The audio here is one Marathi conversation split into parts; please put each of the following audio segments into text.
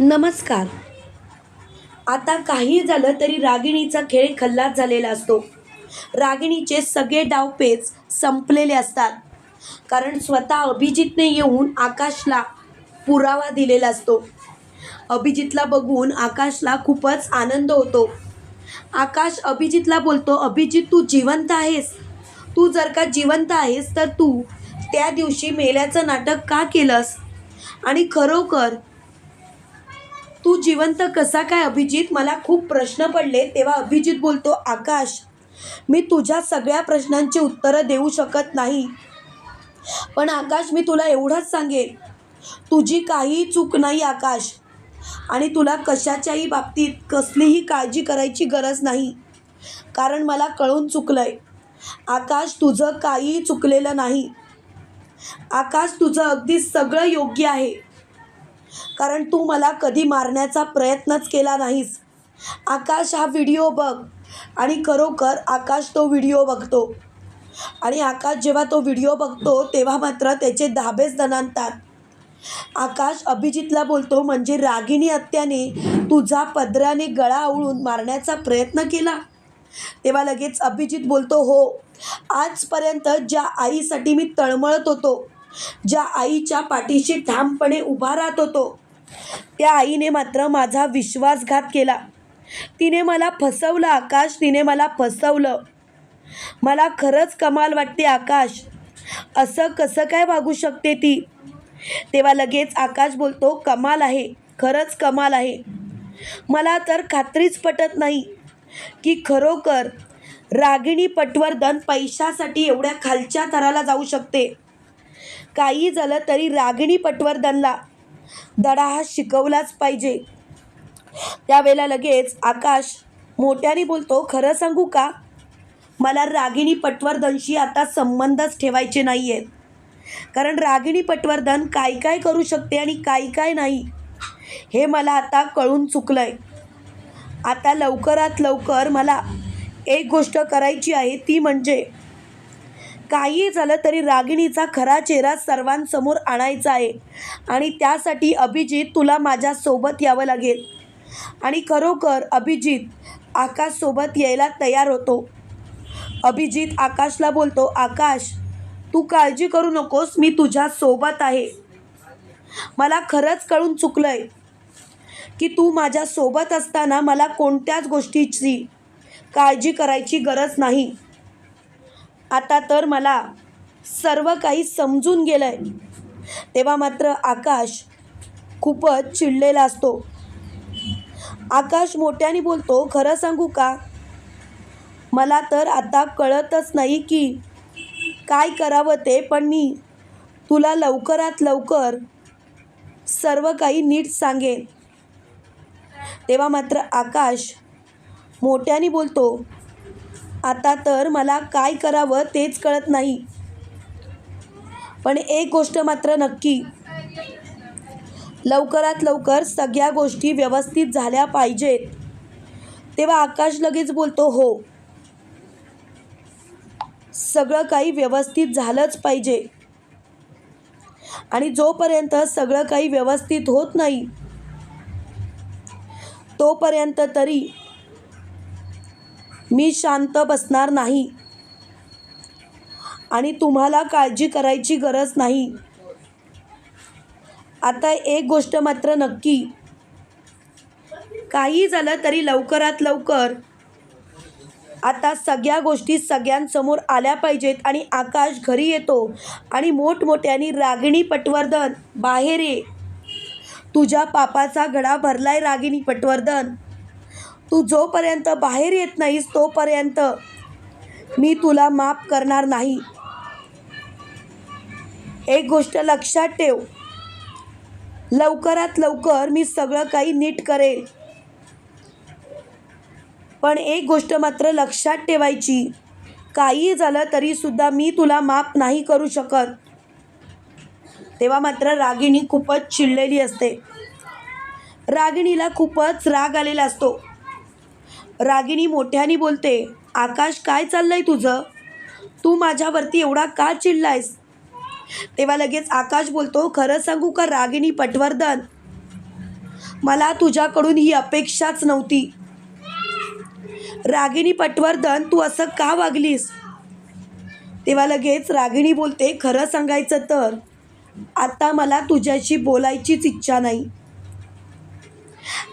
नमस्कार. आता काही झालं तरी रागिणीचा खेळ खल्लास झालेला असतो. रागिणीचे सगळे डावपेच संपलेले असतात. कारण स्वतः अभिजितने येऊन आकाशला पुरावा दिलेला असतो. अभिजितला बघून आकाशला खूपच आनंद होतो. आकाश अभिजितला बोलतो अभिजित तू जिवंत आहेस. तू जर का जिवंत आहेस तर तू त्या दिवशी मेल्याचं नाटक का केलंस? आणि खरोखर तू जिवंत कसा काय अभिजित? मला खूप प्रश्न पडले तेव्हा अभिजित बोलतो आकाश मी तुझ्या सगळ्या प्रश्नांची उत्तरं देऊ शकत नाही. पण आकाश मी तुला एवढंच सांगेन. तुझी काहीही चूक नाही आकाश. आणि तुला कशाच्याही बाबतीत कसलीही काळजी करायची गरज नाही. कारण मला कळून चुकलं आहे आकाश तुझं काहीही चुकलेलं नाही. आकाश तुझं अगदी सगळं योग्य आहे. कारण तू मला कधी मारण्याचा प्रयत्नच केला नाहीस. आकाश हा व्हिडिओ बघ आणि खरोखर आकाश तो व्हिडिओ बघतो. आणि आकाश जेव्हा तो व्हिडिओ बघतो तेव्हा मात्र त्याचे धाबेच दणानतात आकाश अभिजितला बोलतो म्हणजे रागिणी हत्याने तुझा पदराने गळा आवळून मारण्याचा प्रयत्न केला? तेव्हा लगेच अभिजित बोलतो हो. आजपर्यंत ज्या आईसाठी मी तळमळत होतो ज्या आईच्या पाठीशी ठामपणे उभा राहत होतो. त्या आईने मात्र माझा विश्वासघात केला. तिने मला फसवलं आकाश. तिने मला फसवलं. मला खरंच कमाल वाटते आकाश. असं कसं काय वागू शकते ती? तेव्हा लगेच आकाश बोलतो कमाल आहे खरंच कमाल आहे. मला तर खात्रीच पटत नाही की खरोखर रागिणी पटवर्धन पैशासाठी एवढ्या खालच्या थराला जाऊ शकते. काही झालं तरी रागिणी पटवर्धनला धडा हा शिकवलाच पाहिजे. त्यावेळेला लगेच आकाश मोठ्याने बोलतो खरं सांगू का? मला रागिणी पटवर्धनशी आता संबंधच ठेवायचे नाही आहेत कारण रागिणी पटवर्धन काय काय करू शकते आणि काय काय नाही हे मला आता कळून चुकलं आहे आता लवकरात लवकर मला एक गोष्ट करायची आहे ती म्हणजे काही झालं तरी रागिणीचा खरा चेहरा सर्वांसमोर आणायचा आहे. आणि त्यासाठी अभिजित तुला माझ्यासोबत यावं लागेल. आणि खरोखर अभिजित आकाशसोबत यायला तयार होतो. अभिजित आकाशला बोलतो आकाश तू काळजी करू नकोस मी तुझ्या सोबत आहे. मला खरंच कळून चुकलं आहे की तू माझ्यासोबत असताना मला कोणत्याच गोष्टीची काळजी करायची गरज नाही. आता तर मला सर्व काही समजून गेलं आहे तेव्हा मात्र आकाश खूपच चिडलेला असतो. आकाश मोठ्याने बोलतो खरं सांगू का? मला तर आता कळतच नाही की काय करावं ते पण मी तुला लवकरात लवकर सर्व काही नीट सांगेन. तेव्हा मात्र आकाश मोठ्याने बोलतो आता तर मला काय करावं तेच कळत नाही. पण एक गोष्ट मात्र नक्की. लवकरात लवकर सगळ्या गोष्टी व्यवस्थित झाल्या पाहिजेत. तेव्हा आकाश लगेच बोलतो हो. सगळं काही व्यवस्थित झालंच पाहिजे. आणि जोपर्यंत सगळं काही व्यवस्थित होत नाही तोपर्यंत तरी मी शांत बसणार नाही. आणि तुम्हाला काळजी करायची गरज नाही. आता एक गोष्ट मात्र नक्की. काही झालं तरी लवकरात लवकर आता सगळ्या गोष्टी सगळ्यांसमोर आल्या पाहिजेत आणि आकाश घरी येतो आणि मोठमोठ्याने रागिणी पटवर्धन बाहेर ये. तुझ्या पापाचा घडा भरलाय रागिणी पटवर्धन. तू जोपर्यंत बाहेर येत नाहीस तोपर्यंत मी तुला माफ करणार नाही. एक गोष्ट लक्षात ठेव. लवकरात लवकर मी सगळं काही नीट करेल. पण एक गोष्ट मात्र लक्षात ठेवायची काही झालं तरीसुद्धा मी तुला माफ नाही करू शकत. तेव्हा मात्र रागिणी खूपच चिडलेली असते. रागिणीला खूपच राग आलेला असतो. रागिणी मोठ्याने बोलते आकाश काय चाललंय तुझं? तू माझ्यावरती एवढा का चिडलायस? तेव्हा लगेच आकाश बोलतो खरं सांगू का रागिणी पटवर्धन? मला तुझ्याकडून ही अपेक्षाच नव्हती. रागिणी पटवर्धन तू असं का वागलीस? तेव्हा लगेच रागिणी बोलते खरं सांगायचं तर आता मला तुझ्याशी बोलायचीच इच्छा नाही.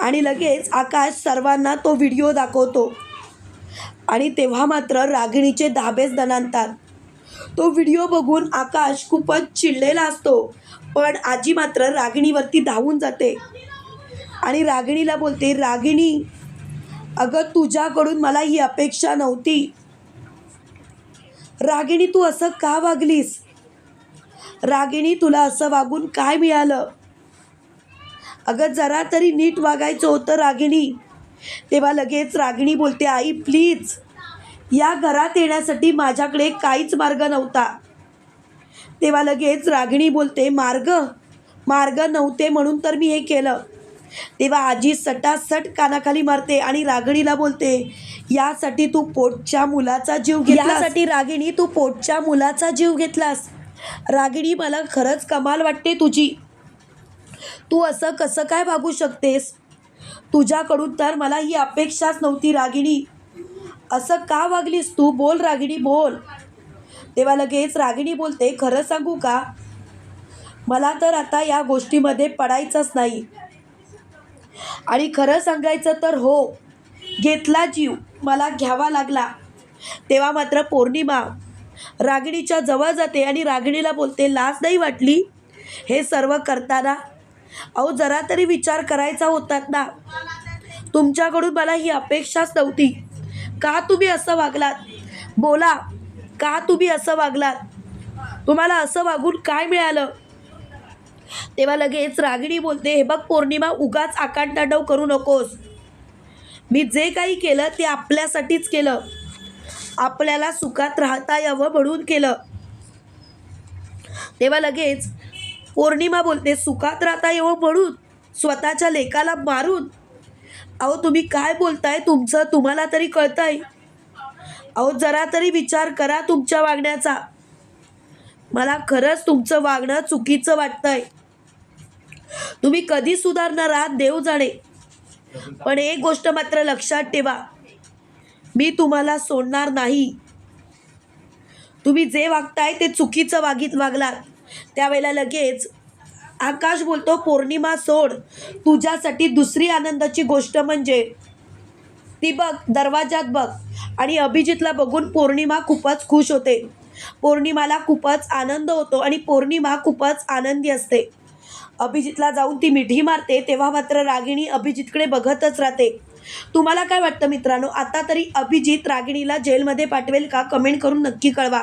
आणि लगेच आकाश सर्वांना तो व्हिडिओ दाखवतो. आणि तेव्हा मात्र रागिणीचे धाबेच दणानतात तो व्हिडिओ बघून आकाश खूपच चिडलेला असतो पण आजी मात्र रागिणीवरती धावून जाते. आणि रागिणीला बोलते रागिणी अगं तुझ्याकडून मला ही अपेक्षा नव्हती. रागिणी तू असं का वागलीस? रागिणी तुला असं वागून काय मिळालं? अगं जरा तरी नीट वागायचं होतं रागिणी. तेव्हा लगेच रागिणी बोलते आई प्लीज या घरात येण्यासाठी माझ्याकडे काहीच मार्ग नव्हता. तेव्हा लगेच रागिणी बोलते मार्ग? मार्ग नव्हते म्हणून तर मी हे केलं. तेव्हा आजी सटासट कानाखाली मारते आणि रागिणीला बोलते यासाठी तू पोटच्या मुलाचा जीव घेतला यासाठी रागिणी तू पोटच्या मुलाचा जीव घेतलास. रागिणी मला खरंच कमाल वाटते तुझी. तू असं कसं काय वागू शकतेस? तुझ्याकडून तर मला ही अपेक्षाच नव्हती रागिणी. असं का वागलीस तू? बोल रागिणी बोल. तेव्हा लगेच रागिणी बोलते खरं सांगू का? मला तर आता या गोष्टीमध्ये पडायचंच नाही. आणि खरं सांगायचं तर हो घेतला जीव मला घ्यावा लागला. तेव्हा मात्र पौर्णिमा. रागिणीच्या जवळ जाते आणि रागिणीला बोलते लाज नाही वाटली? हे सर्व करताना अहो जरा तरी विचार करायचा होतात ना. तुमच्याकडून मला ही अपेक्षाच नव्हती. का तुम्ही असं वागलात? बोला का तुम्ही असं वागलात? तुम्हाला असं वागून काय मिळालं? तेव्हा लगेच रागिणी बोलते हे बघ पौर्णिमा उगाच आकांतांडव करू नकोस. मी जे काही केलं ते आपल्यासाठीच केलं. आपल्याला सुखात राहता यावं म्हणून केलं. तेव्हा लगेच पौर्णिमा बोलते सुखात राहता यावं म्हणून स्वतःच्या लेकाला मारून. अहो तुम्ही काय बोलताय? तुमचं तुम्हाला तरी कळतंय. अहो जरा तरी विचार करा तुमच्या वागण्याचा. मला खरंच तुमचं वागणं चुकीचं वाटतंय. तुम्ही कधी सुधारणार आहात देव जाणे. पण एक गोष्ट मात्र लक्षात ठेवा मी तुम्हाला सोडणार नाही. तुम्ही जे वागताय ते चुकीचं वागीत वागलात. त्यावेळेला लगेच आकाश बोलतो पौर्णिमा सोड तुझ्यासाठी दुसरी आनंदाची गोष्ट म्हणजे ती बघ दरवाजात बघ आणि अभिजितला बघून पौर्णिमा खूपच खुश होते. पौर्णिमाला खूपच आनंद होतो आणि पौर्णिमा खूपच आनंदी असते. अभिजितला जाऊन ती मिठी मारते तेव्हा मात्र रागिणी अभिजितकडे बघतच राहते. तुम्हाला काय वाटतं मित्रांनो? आता तरी अभिजित रागिणीला जेलमध्ये पाठवेल का? कमेंट करून नक्की कळवा.